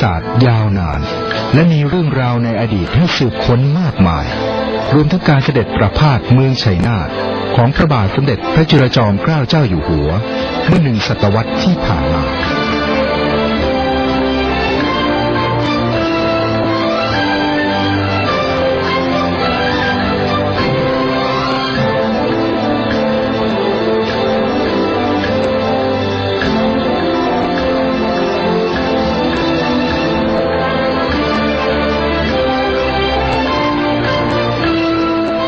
ศาสตร์ยาวนาน และมีเรื่องราวในอดีตให้สืบค้นมากมาย รวมทั้งการเสด็จประพาสเมืองชัยนาทของพระบาทสมเด็จพระจุลจอมเกล้าเจ้าอยู่หัวเมื่อหนึ่งศตวรรษที่ผ่านมา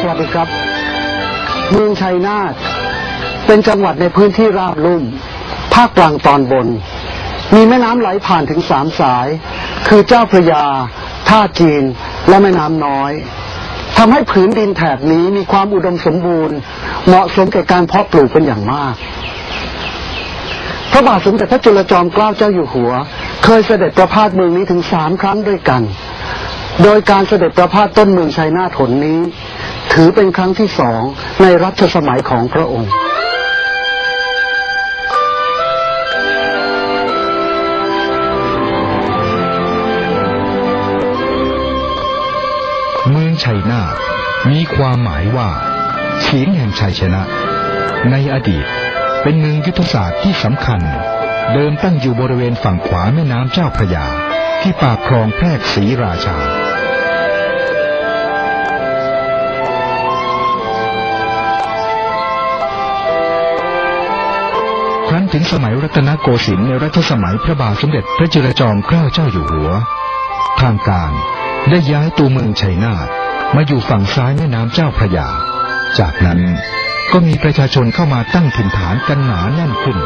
วัสดีครับ เมืองชัยนาทเป็นจังหวัดในพื้นที่ราบลุ่ม ภาคกลางตอนบน มีแม่น้ำไหลผ่านถึงสามสาย คือเจ้าพระยา ท่าจีน และแม่น้ำน้อยทำให้ผืนดินแถบนี้มีความอุดมสมบูรณ์ เหมาะสมแก่การเพาะปลูกเป็นอย่างมาก พระบาทสมเด็จพระจุลจอมเกล้าเจ้าอยู่หัว เคยเสด็จประพาสเมืองนี้ถึงสามครั้งด้วยกัน โดยการเสด็จประพาสต้นเมืองชัยนาทหนนี้ ถือเป็นครั้งที่สองในรัชสมัยของพระองค์เมืองชัยนาทมีความหมายว่าเสียงแห่งชัยชนะ ในอดีตเป็นเมืองยุทธศาสตร์ที่สำคัญ เดิมตั้งอยู่บริเวณฝั่งขวาแม่น้ำเจ้าพระยา ที่ปากคลองแพรกศรีราชาั้นถึงสมัยรัตนโกสินทร์ในรัชสมัยพระบาทสมเด็จพระจุลจอมเกล้าเจ้าอยู่หัว ทางการได้ย้ายตัวเมืองชัยนาทมาอยู่ฝั่งซ้ายแม่น้ำเจ้าพระยา จากนั้นก็มีประชาชนเข้ามาตั้งถิ่นฐานกันหนาแน่นขึ้น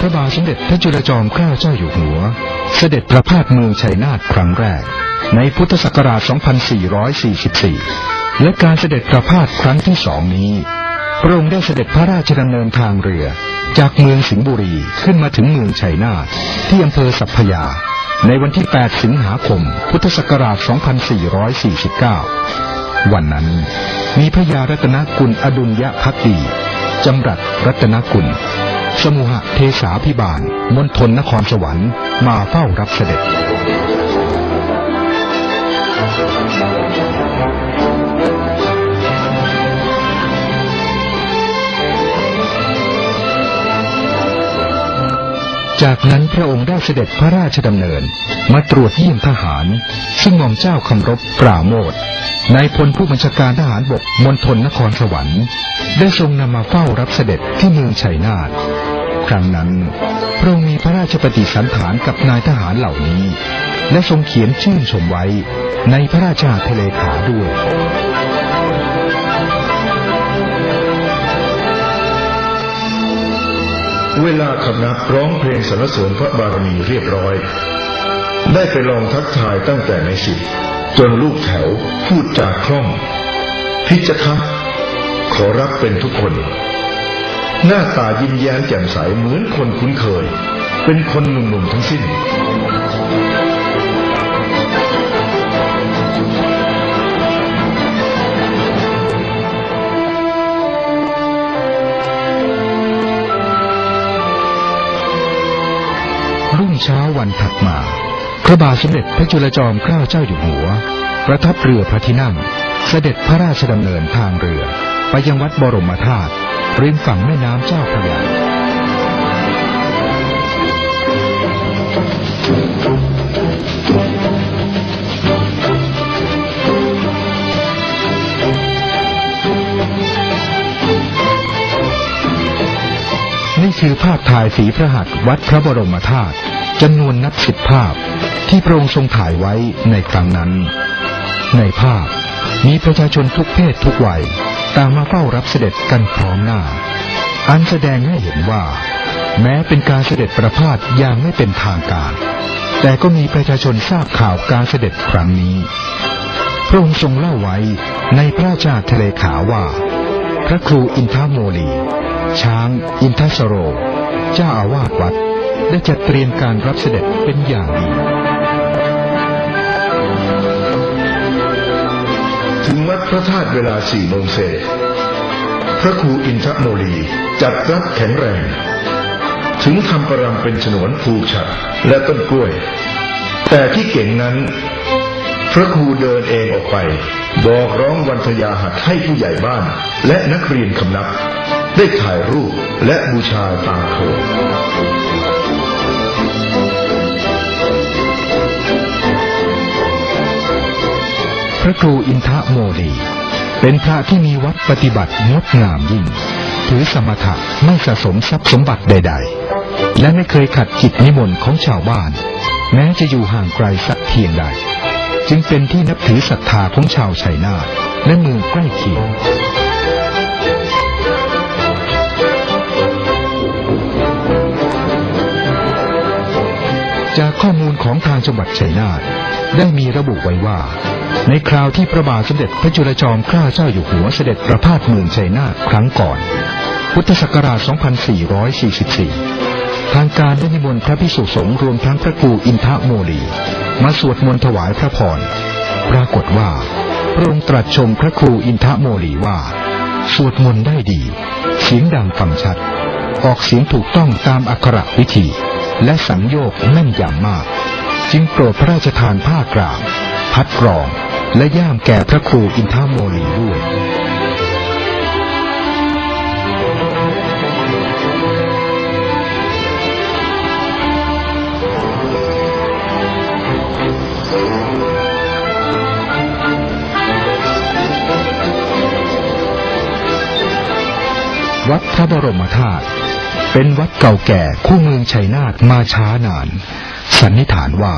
พระบาทสมเด็จพระจุลจอมเกล้าเจ้าอยู่หัว เสด็จประพาสเมืองชัยนาทครั้งแรก ในพุทธศักราช 2444 และการเสด็จประพาสครั้งที่สองนี้ พระองค์ได้เสด็จพระราชดำเนินทางเรือ จากเมืองสิงห์บุรีขึ้นมาถึงเมืองชัยนาทที่อำเภอสัพพยา ในวันที่ 8 สิงหาคม พุทธศักราช 2449 วันนั้นมีพระยารัตนกุลอดุลยพักดีจำรัดรัตนกุล สมุหเทสาพิบาลมณฑลนครสวรรค์มาเฝ้ารับเสด็จ จากนั้นพระองค์ได้เสด็จพระราชดำเนิน มาตรวจเยี่ยมทหาร ซึ่งหม่อมเจ้าคำรบปราโมทนายพลผู้บัญชาการทหารบกมณฑลนครสวรรค์ ได้ทรงนำมาเฝ้ารับเสด็จที่เมืองชัยนาท ครั้งนั้น พระองค์มีพระราชปฏิสันถานกับนายทหารเหล่านี้ และทรงเขียนชื่นชมไว้ในพระราชาทะเลขาด้วยเวลาคณะร้องเพลงสรรเสริญพระบารมีเรียบร้อย ได้ไปลองทักทายตั้งแต่ในสิบจนลูกแถวพูดจาคล่อง พิจทักขอรับเป็นทุกคน หน้าตายิ้มแย้มแจ่มใสเหมือนคนคุ้นเคย เป็นคนหนุ่มๆทั้งสิ้น รุ่งเช้าวันถัดมา พระบาทสมเด็จพระจุลจอมเกล้าเจ้าอยู่หัว ประทับเรือพระที่นั่ง เสด็จพระราชดำเนินทางเรือ ไปยังวัดบรมธาตุ ริมฝั่งแม่น้ำเจ้าพระยานี่คือภาพถ่ายฝีพระหัตถ์วัดพระบรมธาตุจำนวนนับสิบภาพ ที่พระองค์ทรงถ่ายไว้ในครั้งนั้น ในภาพมีประชาชนทุกเพศทุกวัย ต่างมาเฝ้ารับเสด็จกันพร้อมหน้า อันแสดงให้เห็นว่า แม้เป็นการเสด็จประพาสอย่างไม่เป็นทางการ แต่ก็มีประชาชนทราบข่าวการเสด็จครั้งนี้ พระองค์ทรงเล่าไว้ในพระราชาทะเลขาว่า พระครูอินทโมลี ช้าง อินทสโร เจ้าอาวาสวัด ได้จัดเตรียมการรับเสด็จเป็นอย่างดี พระธาตุเวลาสี่โมงเศษ พระครูอินทโมลีจัดรับแข็งแรง ถึงทำประรำเป็นฉนวนผูกฉัดและต้นกล้วย แต่ที่เก่งนั้น พระครูเดินเองออกไป บอกร้องวันทยาหัดให้ผู้ใหญ่บ้าน และนักเรียนคำนับ ได้ถ่ายรูปและบูชาตามโข พระครูอินทะโมลีเป็นพระที่มีวัดปฏิบัติงดงามยิ่ง ถือสมถะไม่สะสมทรัพย์สมบัติใด ๆ และไม่เคยขัดกิจนิมนต์ของชาวบ้าน แม้จะอยู่ห่างไกลสักเพียงใด จึงเป็นที่นับถือศรัทธาของชาวชัยนาทและเมืองใกล้เคียงจากข้อมูลของทางจังหวัดชัยนาท ได้มีระบุไว้ว่า ในคราวที่พระบาทสมเด็จพระจุลจอมเกล้าเจ้าอยู่หัวเสด็จประพาสเมืองชัยนาทครั้งก่อน พุทธศักราช 2444 ทางการได้นิมนต์พระพิสุสงฆ์รวมทั้งพระครูอินทะโมลี มาสวดมนต์ถวายพระพร ปรากฏว่า พระองค์ตรัสชมพระครูอินทะโมลีว่า สวดมนต์ได้ดี เสียงดังฟังชัด ออกเสียงถูกต้องตามอักขระวิธี และสังโยกแม่นยำมาก จึงโปรดพระราชทานผ้ากรามพัดกรอง และย่ามแก่พระครูอินทโมลีด้วย วัดพระบรมธาตุเป็นวัดเก่าแก่คู่เมืองชัยนาทมาช้านาน สันนิษฐานว่า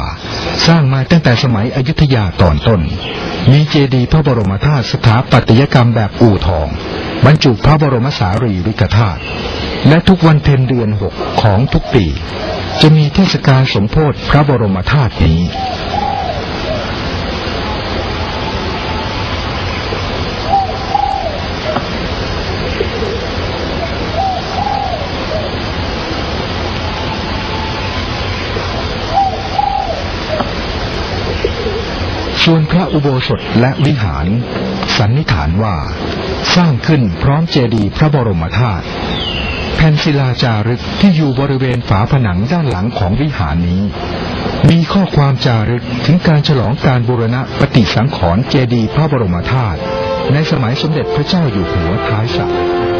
สร้างมาตั้งแต่สมัยอยุธยาตอนต้น มีเจดีย์พระบรมธาตุสถาปัตยกรรมแบบอู่ทอง บรรจุพระบรมสารีริกธาตุและทุกวันเพ็ญเดือนหกของทุกปี จะมีเทศกาลสมโพธิพระบรมธาตุนี้ ส่วนพระอุโบสถและวิหาร สันนิษฐานว่า สร้างขึ้นพร้อมเจดีย์พระบรมธาตุแผ่นศิลาจารึกที่อยู่บริเวณฝาผนังด้านหลังของวิหารนี้ มีข้อความจารึกถึงการฉลองการบูรณะปฏิสังขรณ์เจดีย์พระบรมธาตุในสมัยสมเด็จพระเจ้าอยู่หัวท้ายสักไ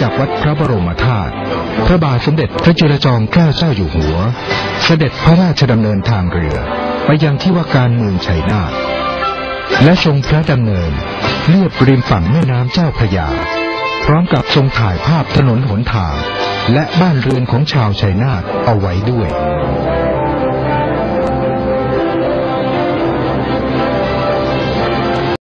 จากวัดพระบรมธาตุพระบาทสมเด็จพระจุลจอมเกล้าเจ้าอยู่หัว เสด็จพระราชดำเนินทางเรือ ไปยังที่ว่าการเมืองชัยนาทและทรงพระดำเนินเลียบริมฝั่งแม่น้ำเจ้าพระยา พร้อมกับทรงถ่ายภาพถนนหนทาง และบ้านเรือนของชาวชัยนาทเอาไว้ด้วย